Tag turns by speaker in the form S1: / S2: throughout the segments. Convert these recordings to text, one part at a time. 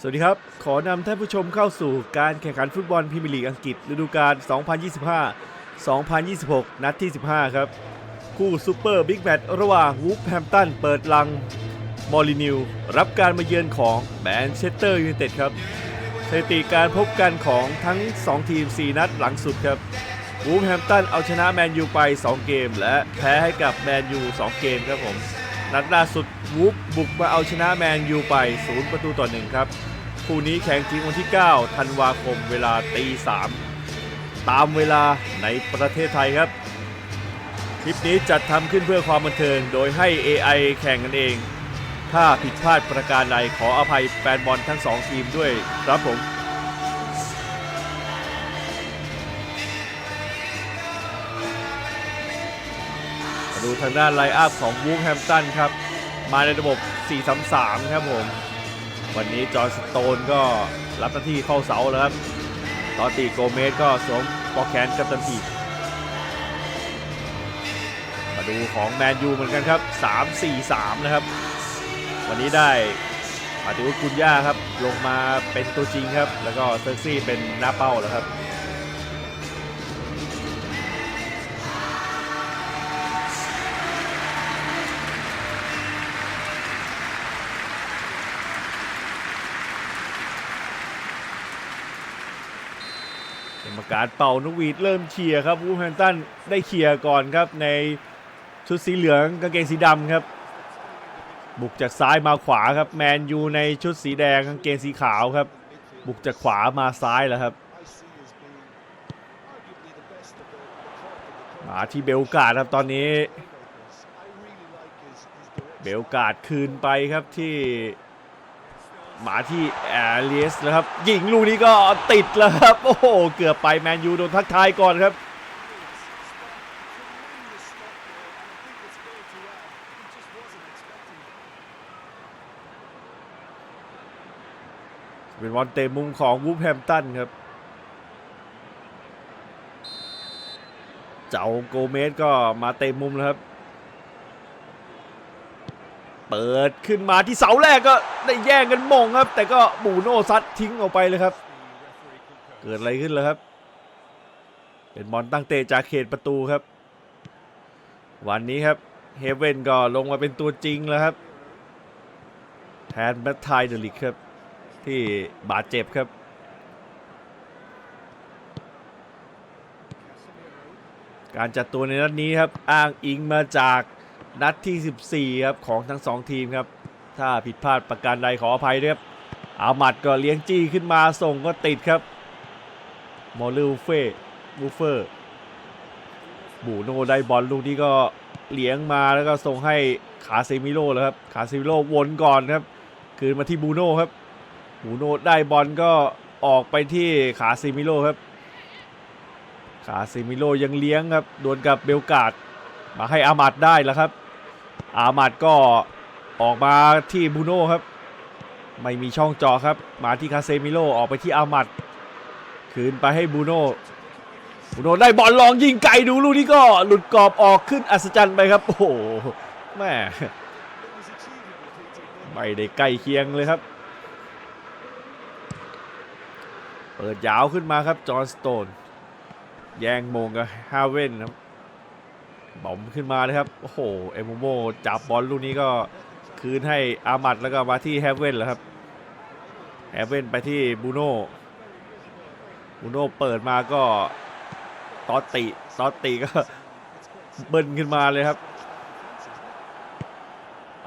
S1: สวัสดีครับ ขอนำท่านผู้ชมเข้าสู่การแข่งขันฟุตบอลพรีเมียร์ลีกอังกฤษฤดูกาล 2025-2026 นัดที่ 15 ครับ คู่ซูเปอร์บิ๊กแมตช์ระหว่างวูฟแฮมตันเปิดลังมอลินิว รับการมาเยือนของแมนเชสเตอร์ยูไนเต็ดครับสถิติการพบกันของทั้ง 2 ทีม 4 นัดหลังสุดครับวูฟแฮมตันเอาชนะแมนยูไป 2 เกม และแพ้ให้กับแมนยู 2 เกมครับผม นัดล่าสุดวูฟบุกมาเอาชนะแมนยูไป 0 ประตูต่อ 1 ครับ คู่นี้แข่งจริงวันที่ 9 ธันวาคมเวลาตี3ตามเวลาในประเทศไทยครับ คลิปนี้จัดทำขึ้นเพื่อความบันเทิงโดยให้ AI แข่งกันเอง ถ้าผิดพลาดประการใดขออภัยแฟนบอลทั้ง 2 ทีมด้วยครับผม ดูทางด้านไลอัพของวูฟแฮมตันครับ มาในระบบ 4-3-3 ครับผม วันนี้จอร์นสโตนก็รับหน้าที่เข้าเสาแล้วครับตอติโกเมสก็สวมปอกแขนกับตันทีมาดูของแมนยูเหมือนกันครับ 3-4-3 นะครับ วันนี้ได้มาติวกุนย่าครับ ลงมาเป็นตัวจริงครับ แล้วก็เซอร์ซี่เป็นหน้าเป้าแล้วครับ การเป่านกหวีดเริ่มเชียร์ครับวูแฮมตันได้เชียร์ก่อนครับในชุดสีเหลืองกางเกงสีดำครับ บุกจากซ้ายมาขวาครับแมนยูในชุดสีแดงกางเกงสีขาวครับ บุกจากขวามาซ้ายแล้วครับ มาที่เบลกาดครับตอนนี้ เบลกาดคืนไปครับที่ มาที่แอเลียสนะครับยิงลูกนี้ก็ติดแล้วครับ โอ้โห เกือบไปแมนยูโดนทักทายก่อนครับ เป็นบอลเตะมุมของวูฟแฮมตันครับ เจ้าโกเมสก็มาเตะมุมแล้วครับ เปิดขึ้นมาที่เสาแรกก็ได้แย่งกันมงครับ แต่ก็บูโน่ซัดทิ้งออกไปเลยครับ เกิดอะไรขึ้นแล้วครับ เป็นบอลตั้งเตะจากเขตประตูครับ วันนี้ครับเฮเวนก็ลงมาเป็นตัวจริงแล้วครับ แทนแมทไทเดลิกครับ ที่บาดเจ็บครับการจัดตัวในนัดนี้ครับ อ้างอิงมาจาก นัดที่ 14 ครับ ของทั้ง 2 ทีมครับ ถ้าผิดพลาดประการใดขออภัยด้วยครับอามัดก็เลี้ยงจี้ขึ้นมาส่งก็ติดครับมอลลูเฟ่บูเฟอร์บูโนได้บอลลูกนี้ก็เลี้ยงมาแล้วก็ส่งให้ขาเซมิโลแล้วครับขาเซมิโลวนก่อนครับ คืนมาที่บูโน่ครับบูโน่ได้บอลก็ออกไปที่ขาเซมิโลครับขาเซมิโลยังเลี้ยงครับ ดวลกับเบลกาดมาให้อามัดได้แล้วครับ อามัดก็ออกมาที่บูโน่ครับ ไม่มีช่องจอครับ มาที่คาเซมิโลออกไปที่อามัดคืนไปให้บูโน่บูโน่ได้บอลลองยิงไกลดูลูกนี้ก็หลุดกรอบออกขึ้นอัศจรรย์ไปครับ โอ้โหแม่ไม่ได้ใกล้เคียงเลยครับ เปิดยาวขึ้นมาครับจอห์นสโตน แย่งมงกับฮาเว่นครับ บอมขึ้นมาเลยครับ โอ้โห เอมโมโมจับบอลลูกนี้ก็คืนให้อามัดแล้วก็มาที่แฮเว่นแล้วครับ แฮเว่นไปที่บูโน่ บูโน่เปิดมาก็ตอตติตอตติก็เบิ้ลขึ้นมาเลยครับ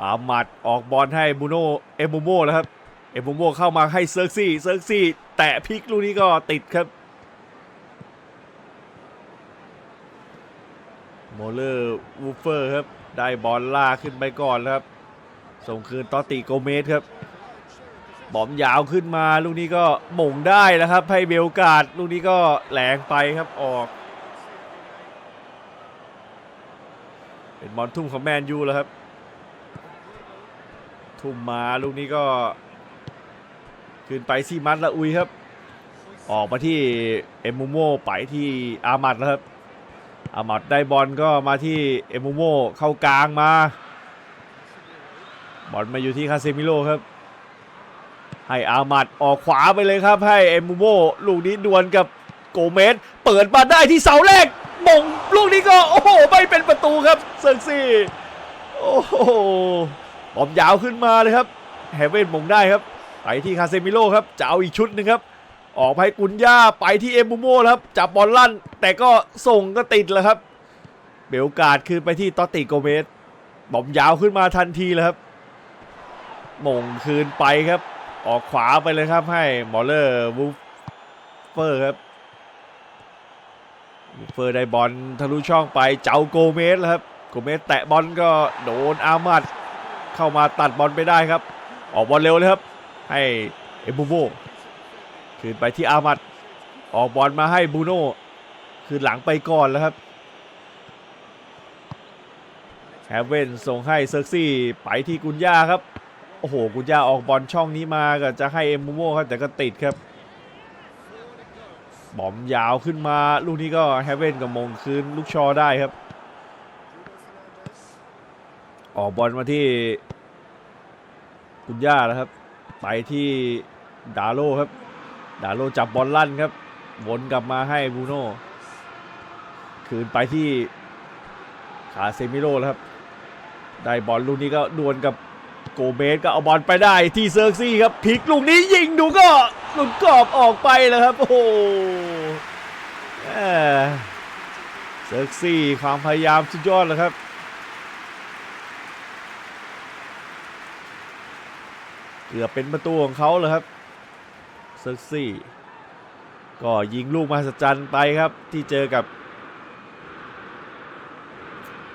S1: อามัดออกบอลให้บูโน่เอมโมโมแล้วครับ เอมโมโมเข้ามาให้เซิร์กซี่ เซิร์กซี่ แตะพลิกลูกนี้ก็ติดครับ มเลอร์วูฟเฟอร์ครับ ได้บอลล่าขึ้นไปก่อนครับ ส่งคืนตอติโกเมสครับ บอมยาวขึ้นมาลูกนี้ก็หม่งได้แล้วครับให้เบลกาดลูกนี้ก็แหลงไปครับออก เป็นบอลทุ่มของแมนยูแล้วครับ ทุ่มมาลูกนี้ก็ขึ้นไปซีมัตละอุยครับ ออกมาที่เอมโมโมไปที่อามัดแล้วครับ อามัดได้บอลก็มาที่เอมโมโมเข้ากลางมา บอลมาอยู่ที่คาเซมิโลครับ ให้อามัดออกขวาไปเลยครับ ให้เอมูโมลูกนี้ดวลกับโกเมสเปิดมาได้ที่เสาแรกมงลูกนี้ก็โอ้โหไม่เป็นประตูครับเซิร์ซี่โอ้โหบอมยาวขึ้นมาเลยครับแฮเวนมงได้ครับไปที่คาเซมิโร่ครับจะเอาอีกชุดหนึ่งครับ ออกไปกุนย่าไปที่เอมูโมแล้วครับจับบอลลั่น แต่ก็ส่งก็ติดแล้วครับ เบลการ์ดคืนไปที่ตอตติโกเมสบอมยาวขึ้นมาทันทีเลยครับมงคืนไปครับ ออกขวาไปเลยครับให้มอลเลอร์วูฟเฟอร์ครับวูฟเฟอร์ได้บอลทะลุช่องไปเจ้าโกเมสแล้วครับโกเมสแตะบอลก็โดนอามัดเข้ามาตัดบอลไปได้ครับ ออกบอลเร็วเลยครับ ให้เอมบูโบ คืนไปที่อามัดออกบอลมาให้บูโน่คืนหลังไปก่อนแล้วครับแฮเว่นส่งให้เซอร์ซี่ไปที่กุนย่าครับ โอ้โห กุญญาออกบอลช่องนี้มาก็จะให้เอ็มบูโมครับแต่ก็ติดครับ บอมยาวขึ้นมาลูกนี้ก็แฮเว่นกับมงคืนลูกชอได้ครับ ออกบอลมาที่กุญญาแล้วครับ ไปที่ดาโลครับ ดาโลจับบอลลั่นครับวนกลับมาให้บูโน่คืนไปที่คาเซมิโร่แล้วครับ ได้บอลลูกนี้ก็ดวลกับโกเบสก็เอาบอลไปได้ที่เซิร์ซี่ครับพลิกลูกนี้ยิงดูก็หลุดกรอบออกไปแล้วครับ โอ้โหเซิร์ซี่ความพยายามสุดยอดเลยครับเกือบเป็นประตูของเขาเลยครับ เซิร์กซี่ ก็ยิงลูกมหัศจรรย์ไปครับที่เจอกับ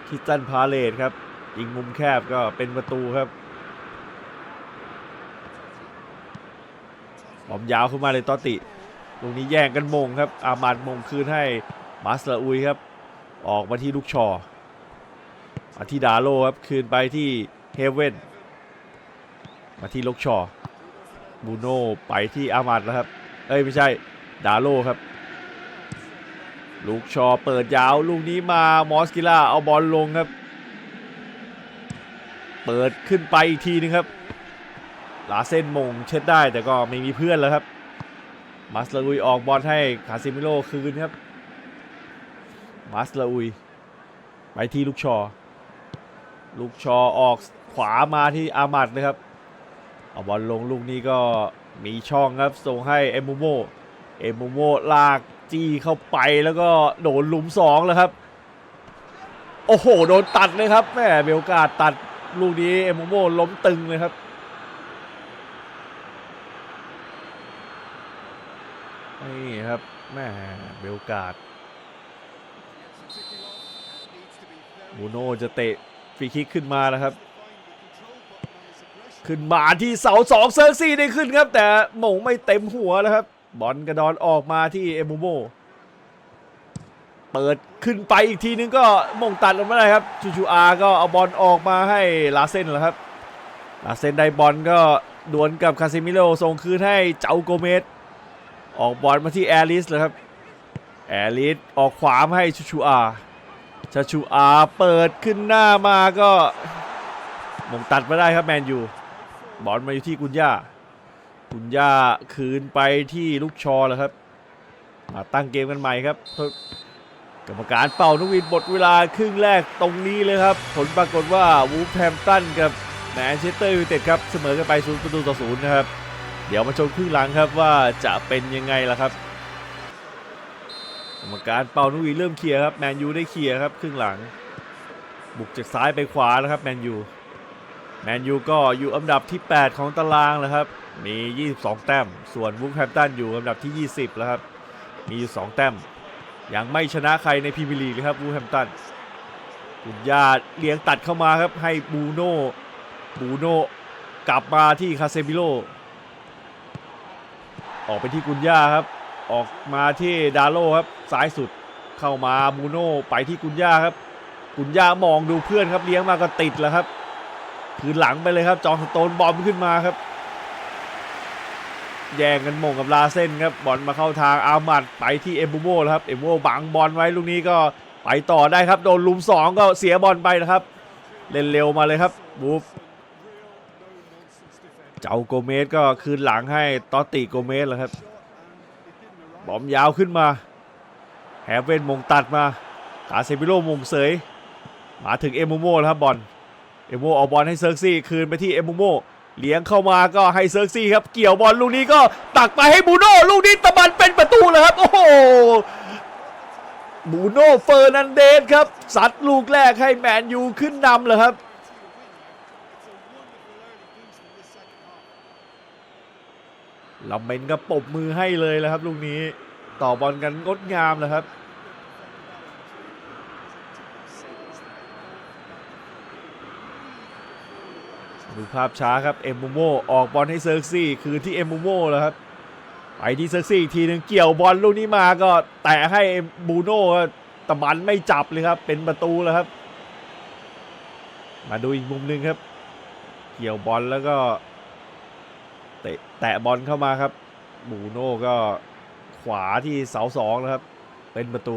S1: คิสตันพาเลตครับยิงมุมแคบก็เป็นประตูครับบอมยาวขึ้นมาเลยตอติตรงนี้แย่งกันมงครับ อามาดมงคืนให้มาสลาอุยครับ ออกมาที่ลูกชอมาที่ดาโลครับ คืนไปที่เฮเว่นมาที่ลูกชอ บูโน่ไปที่อามาดแล้วครับ เอ้ยไม่ใช่ ดาโลครับ ลูกชอเปิดยาวลูกนี้มามอสกิล่าเอาบอลลงครับ เปิดขึ้นไปอีกทีนึงครับลาเส้นมงเช็ดได้แต่ก็ไม่มีเพื่อนแล้วครับมัสลาอุยออกบอลให้คาซิมิโลคืนครับมัสลาอุย ไปที่ลูกชอ ลูกชอออกขวามาที่อามัดนะครับ เอาบอลลงลูกนี้ก็มีช่องครับส่งให้เอมูโมเอมูโมลากจี้เข้าไปแล้วก็โดนหลุมสองแล้วครับ โอ้โห โดนตัดเลยครับแม่เบลกาดตัดลูกนี้เอมูโมล้มตึงเลยครับนี่ครับแม่เบลกาดบูโน่จะเตะฟรีคิกขึ้นมาแล้วครับ ขึ้นมาที่เสาสองเซิร์ซี่ได้ขึ้นครับ แต่หมงไม่เต็มหัวแล้วครับ บอลกระดอนออกมาที่เอมูโมเปิดขึ้นไปอีกทีนึงก็มงตัดลงม่ได้ครับชูชูอาก็เอาบอลออกมาให้ลาเซนแล้วครับลาเซนได้บอลก็ดวลกับคาซิมิโลส่งคืนให้เจ้าโกเมสออกบอลมาที่แอริสเลยครับแอริสออกขวามให้ชูชูอาชาชูอาเปิดขึ้นหน้ามาก็มงตัดไม่ได้ครับแมนยู บอลมาอยู่ที่กุญยากุญยาคืนไปที่ลูกชอแล้วครับ มาตั้งเกมกันใหม่ครับ กรรมการเป่านกวีดหมดเวลาครึ่งแรกตรงนี้เลยครับ ผลปรากฏว่าวูฟแฮมตันกับแมนเชสเตอร์ยูไนเต็ดครับเสมอกันไป0ประตูต่อ0นะครับ เดี๋ยวมาชมครึ่งหลังครับว่าจะเป็นยังไงล่ะครับ กรรมการเป่านุวีเริ่มเคลียร์ครับแมนยูได้เคลียร์ครับครึ่งหลัง บุกจากซ้ายไปขวาแล้วครับแมนยู แมนยูก็อยู่อันดับที่ 8 ของตารางแล้วครับ มี 22 แต้ม ส่วนวูฟแฮมป์ตันอยู่อันดับที่ 20 แล้วครับ มีอยู่ 2 แต้ม ยังไม่ชนะใครในพรีเมียร์ลีกเลยครับวูฟแฮมป์ตันกุญญาเลี้ยงตัดเข้ามาครับ ให้บูโน่บูโน่กลับมาที่คาเซมิโล ออกไปที่กุญย่าครับ ออกมาที่ดาโลครับซ้ายสุดเข้ามาบูโน่ไปที่กุญย่าครับ กุญย่ามองดูเพื่อนครับเลี้ยงมาก็ติดแล้วครับ คืนหลังไปเลยครับ จอห์นสโตนบอลขึ้นมาครับ แย่งกันมงกับลาเส้นครับ บอลมาเข้าทางอามัดไปที่เอมบูโมแล้วครับ เอมบูโมบังบอลไว้ลูกนี้ก็ไปต่อได้ครับ โดนลุมสองก็เสียบอลไปนะครับ เล่นเร็วมาเลยครับบูฟเจ้าโกเมสก็คืนหลังให้ตอติโกเมสแล้วครับ บอมยาวขึ้นมาแฮเวนมงตัดมากาเซมิโลมงเสย มาถึงเอมูโมแล้วครับบอล เอโมเอาบอลให้เซิร์กซี่คืนไปที่เอมูโมเลี้ยงเข้ามาก็ให้เซิร์กซี่ครับเกี่ยวบอลลูกนี้ก็ตักไปให้บูโน่ลูกนี้ตะบันเป็นประตูเลยครับ โอ้โหบูโน่เฟอร์นันเดสครับซัดลูกแรกให้แมนยูขึ้นนำเลยครับลำเมนก็ปบมือให้เลยแล้วครับลูกนี้ต่อบอลกันงดงามเลยครับ ดูภาพช้าครับเอ็มบูโมออกบอลให้เซิร์กซี่คืนที่เอ็มบูโมแล้วครับไปที่เซิร์กซี่อีกทีหนึ่งเกี่ยวบอลลูกนี้มาก็แตะให้บูโน่ตะบันไม่จับเลยครับ เป็นประตูแล้วครับ มาดูอีกมุมหนึ่งครับ เกี่ยวบอลแล้วก็เตะแตะบอลเข้ามาครับบูโน่ก็ขวาที่เสาสองนะครับ เป็นประตู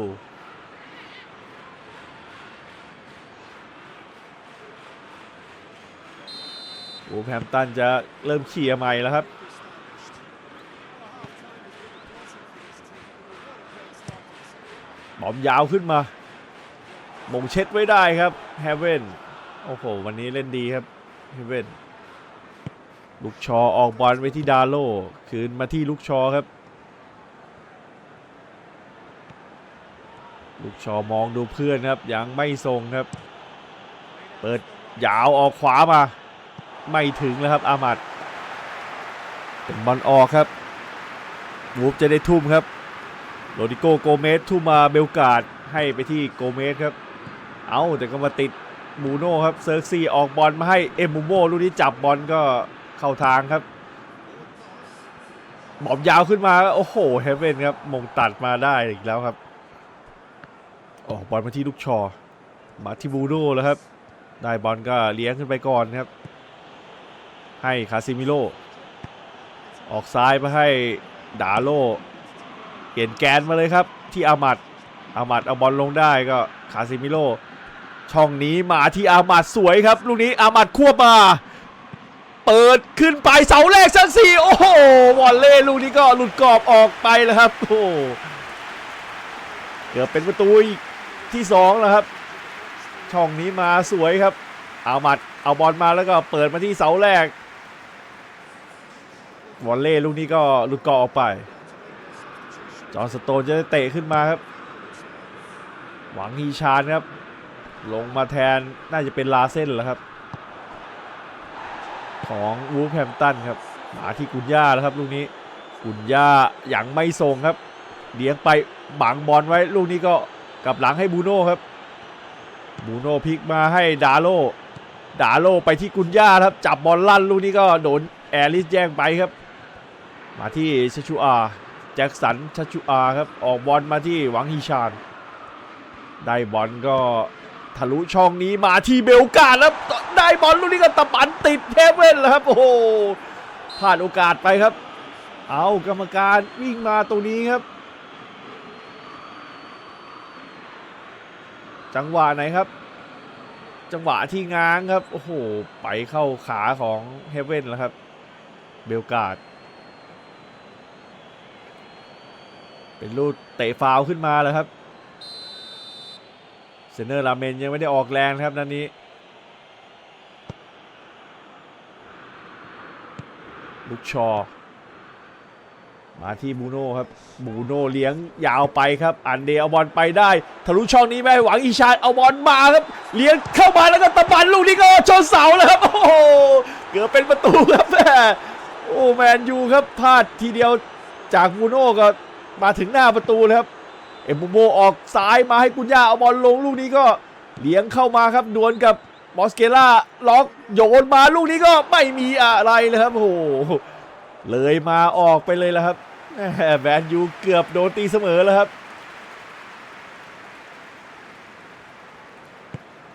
S1: วูแฮมตันจะเริ่มเขี่ยร์ใหม่แล้วครับ บอมยาวขึ้นมา มงเช็ดไว้ได้ครับแฮเว่นโอ้โห วันนี้เล่นดีครับแฮเว่นลูกชอออกบอลไว้ที่ดาโลคืนมาที่ลูกชอครับ ลูกชอมองดูเพื่อนครับยังไม่ทรงครับ เปิดยาวออกขวามา ไม่ถึงแล้วครับอามัดเป็นบอลออกครับวูฟจะได้ทุ่มครับโรดิโกโกเมสทุ่มมาเบลกาดให้ไปที่โกเมสครับ เอาแต่ก็มาติดบูโน่ครับเซิร์กซี่ออกบอลมาให้เอมบูโมลูกนี้จับบอลก็เข้าทางครับบอมยาวขึ้นมาโอ้โหเฮเว่นครับมงตัดมาได้อีกแล้วครับออกบอลมาที่ลูกชอมาที่บูโน่แล้วครับ ได้บอลก็เลี้ยงขึ้นไปก่อนครับ ให้คาซิมิโลออกซ้ายมาให้ดาโลเปลี่ยนแกนมาเลยครับ ที่อามัดอามัดเอาบอลลงได้ก็คาซิมิโลช่องนี้มาที่อามัดสวยครับ ลูกนี้อามัดควบมา เปิดขึ้นไปเสาแรกชั้นสี่โอ้โหวอลเล่ลูกนี้ก็หลุดกรอบออกไปแล้วครับโอ้เกือบเป็นประตูที่สองแล้วครับ ช่องนี้มาสวยครับอามัดเอาบอลมาแล้วก็เปิดมาที่เสาแรก วอลเล่ลูกนี้ก็หลุดกรอบออกไป จอห์สโตนจะได้เตะขึ้นมาครับ หวังฮีชานครับ ลงมาแทนน่าจะเป็นลาเส้นแล้วครับ ของวูฟแฮมตันครับมาที่กุนย่าแล้วครับลูกนี้กุนย่ายังไม่ส่งครับเลี้ยงไปบังบอลไว้ลูกนี้ก็กลับหลังให้บูโน่ครับบูโน่พลิกมาให้ดาโลดาโลไปที่กุนย่าครับ จับบอลลั่นลูกนี้ก็โดนแอริสแย่งไปครับ มาที่ชัชชูอา แจ็คสันชัชชูอาครับ ออกบอลมาที่หวังฮีชาน ได้บอลก็ทะลุช่องนี้มาที่เบลกาดแล้วได้บอลลูกนี้ก็ตะปันติดเทเว่นแล้วครับ โอ้โหพลาดโอกาสไปครับ เอากรรมการวิ่งมาตรงนี้ครับ จังหวะไหนครับ จังหวะที่ง้างครับ โอ้โห ไปเข้าขาของเฮเว่นแล้วครับ เบลกาด เป็นลูกเตะฟาวขึ้นมาแล้วครับเซนเนอร์ลาเมนยังไม่ได้ออกแรงนะครับนันนี้ลูกชอ มาที่บูโน่ครับบูโน่เลี้ยงยาวไปครับ อันเดเอาบอลไปได้ทะลุช่องนี้ไม่หวังอีชาเอาบอลมาครับ เลี้ยงเข้ามาแล้วก็ตะบันลูกนี้ก็ชนเสาแล้วครับ โอ้โหเกือบเป็นประตูครับแม่โอ้แมนยูครับพลาดทีเดียวจากบูโน่ก็ มาถึงหน้าประตูเลยครับ เอ็มบูโมออกซ้ายมาให้กุญญาเอาบอลลงลูกนี้ก็เลี้ยงเข้ามาครับดวลกับมอสเกล่าล็อกโยนมาลูกนี้ก็ไม่มีอะไรเลยครับโอ้โหเลยมาออกไปเลยแล้วครับแหม่แมนยูเกือบโดนตีเสมอแล้วครับ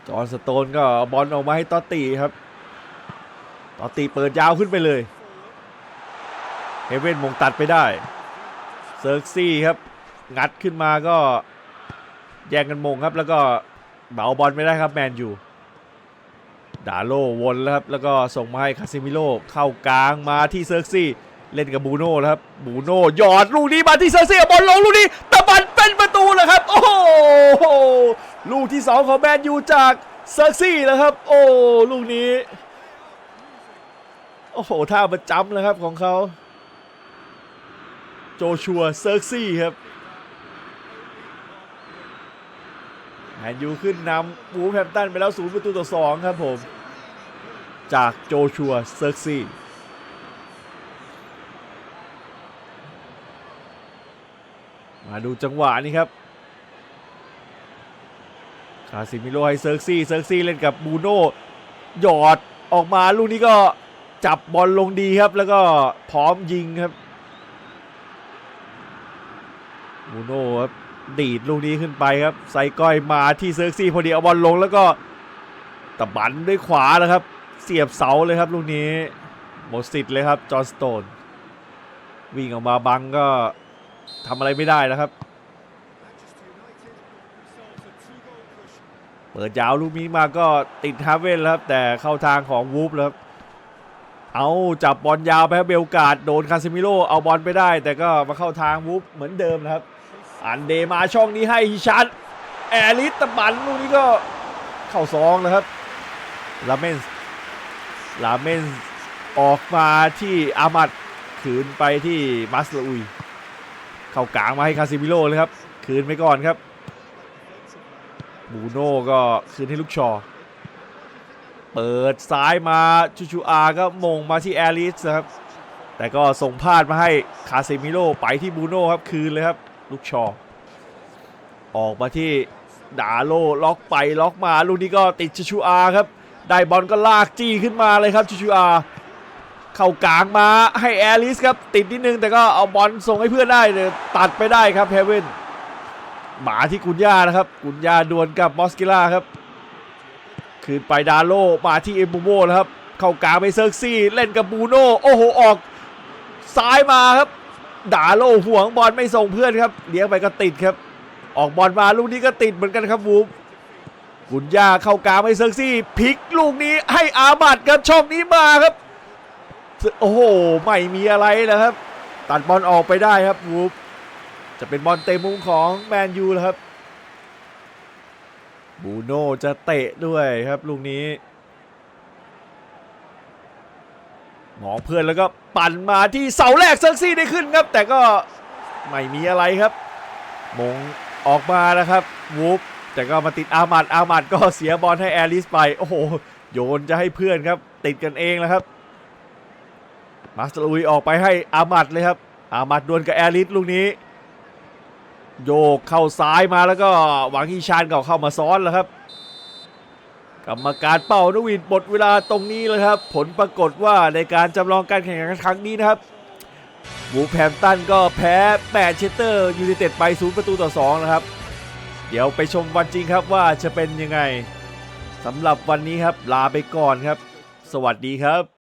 S1: จอห์นสโตนก็บอลออกมาให้ตอตตีครับ ตอตตีเปิดยาวขึ้นไปเลย เฮเว่นมงตัดไปได้ ซิร์กซี่ครับ งัดขึ้นมาก็แย่งกันมงครับ แล้วก็เบาบอลไม่ได้ครับแมนยูดาโลวนแล้วครับ แล้วก็ส่งมาให้คาซิมิโลเข้ากลางมาที่เซิร์กซี่เล่นกับบูโน่แล้วครับ บูโน่หยอดลูกนี้มาที่เซอร์เซียบอลลงลูกนี้ต่มันเป็นประตูแล้วครับ โอ้โหลูกที่ 2 ของแมนยูจากเซอร์ซี่แล้วครับ โอ้ลูกนี้ โอ้โหท่าประจำเลยครับของเขา โจชัวเซอร์ซี่ครับแมนยูขึ้นนำวูแฮมตันไปแล้วศูนย์ประตูต่อสองครับผม จากโจชัวเซอร์ซี่มาดูจังหวะนี้ครับคาซิมิโลให้เซิร์กซี่เซิร์กซี่เล่นกับบูโน่หยอดออกมาลูกนี้ก็จับบอลลงดีครับ แล้วก็พร้อมยิงครับ บูโน่ครับดีดลูกนี้ขึ้นไปครับใส่ก้อยมาที่เซิร์กซี่พอดีเอาบอลลงแล้วก็ตะบันด้วยขวาแล้วครับ เสียบเสาเลยครับลูกนี้หมดสิทธิ์เลยครับจอห์นสโตน วิ่งออกมาบังก็ทำอะไรไม่ได้แล้วครับ เปิดยาวลูกนี้มาก็ติดฮาร์เวนแล้วครับ แต่เข้าทางของวูฟแล้วครับเอาจับบอลยาวไปครับเบลการ์ดโดนคาซิมิโลเอาบอลไปได้ แต่ก็มาเข้าทางวูฟเหมือนเดิมนะครับ อันเดมาช่องนี้ให้ฮิชันแอริสตะบันลูกนี้ก็เข้าซองแล้วครับลาเมนส์ลาเมนส์ออกมาที่อามัดขืนไปที่มัสลาอุย เข้ากลางมาให้คาซิมิโลเลยครับ คืนไปก่อนครับบูโน่ก็คืนให้ลูกชอ เปิดซ้ายมาชูชูอาก็มงมาที่แอริสครับ แต่ก็ส่งพลาดมาให้คาซิมิโลไปที่บูโน่ครับ คืนเลยครับ ลูกชอออกมาที่ดาโลล็อกไปล็อกมาลูกนี้ก็ติดชูชูอาครับ ได้บอลก็ลากจี้ขึ้นมาเลยครับชูชูอาเข้ากลางมาให้แอริสครับติดนิดนึงแต่ก็เอาบอลส่งให้เพื่อนได้เลยตัดไปได้ครับเฮเวนหมาที่กุนย่านะครับ กุนย่าดวลกับมอสกิล่าครับ คืนไปดาโลมาที่เอมบูโมแล้วครับ เข้ากลางไปเซิร์กซี่เล่นกับบูโน่โอ้โหออกซ้ายมาครับ ดาโลห่วงบอลไม่ส่งเพื่อนครับเลี้ยงไปก็ติดครับ ออกบอลมาลูกนี้ก็ติดเหมือนกันครับวูฟกุนย่าเข้ากลางไปเซิร์กซี่พลิกลูกนี้ให้อาบัดครับช่องนี้มาครับ โอ้โหไม่มีอะไรแล้วครับ ตัดบอลออกไปได้ครับวูฟจะเป็นบอลเตะมุมของแมนยูแล้วครับบูโน่จะเตะด้วยครับลูกนี้ มองเพื่อนแล้วก็ปั่นมาที่เสาแรกเซิร์ซี่ได้ขึ้นครับ แต่ก็ไม่มีอะไรครับ มงออกมานะครับวูฟแต่ก็มาติดอามัดอามัดก็เสียบอลให้แอริสไป โอ้โห โยนจะให้เพื่อนครับ ติดกันเองแล้วครับ มาสเตอร์ลุยออกไปให้อามัดเลยครับ อามัดดวลกับแอริสลูกนี้ โยกเข้าซ้ายมาแล้วก็หวังฮีชานก็เข้ามาซ้อนแล้วครับ กรรมการเป่านวิดหมดเวลาตรงนี้เลยครับ ผลปรากฏว่าในการจำลองการแข่งขันครั้งนี้นะครับบูแพมตันก็แพ้แมนเชสเตอร์ยูไนเต็ดไป0ประตูต่อ2นะครับ เดี๋ยวไปชมวันจริงครับว่าจะเป็นยังไงสำหรับวันนี้ครับลาไปก่อนครับ สวัสดีครับ